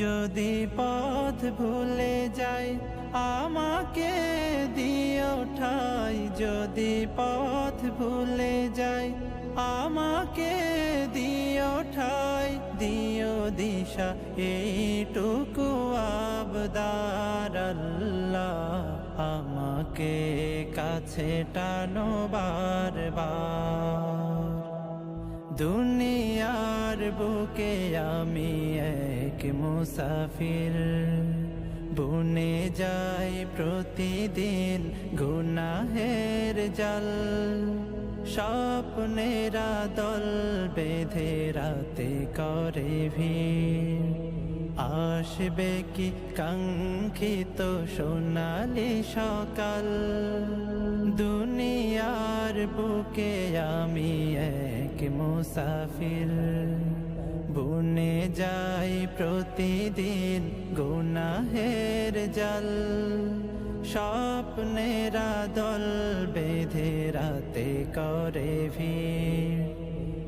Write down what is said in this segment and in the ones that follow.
যদি পথ ভুলে যাই, আমাকে দিও ঠাই যদি পথ ভুলে যাই, আমাকে দিও ঠাই দিও দিশা, এইটুকু আবদার আমাকে কাছে টানো বারবার। দুনিয়ার বুকে আমি এক মুসাফির। বুনে যাই প্রতিদিন গুনাহের জল। স্বপ্নেরা দল বেঁধে রাতে করে ভিড়। আসবে কি কাঙ্ক্ষিত সোনালি সকাল? দুনিয়ার বুকে আমি এক মুসাফির। বুনে যাই প্রতিদিন গুনাহের জল। স্বপ্নেরা দল বেঁধে রাতে করে ভিড়।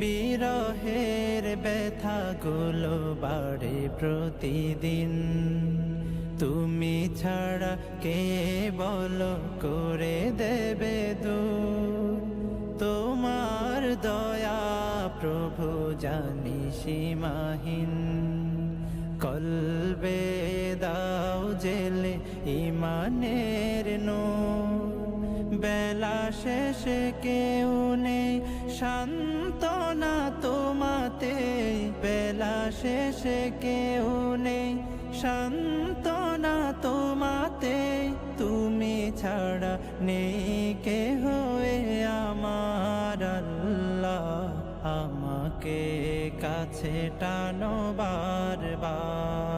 বিরহের ব্যথাগুলো বাড়ে প্রতিদিন। তুমি ছাড়া কে বলো করে দেবে দু তোমার দয়া প্রভু জানি সীমাহীন। কলবে দাও জেলে ইমানের নো বেলা শেষে কেউ নেই শান্তনা তোমাতে। বেলা শেষে কেউ নেই শান্তনা তোমাতে। তুমি ছাড়া নেই কে হয়ে আমার আল্লাহ। আমাকে কাছে টানো বারবার।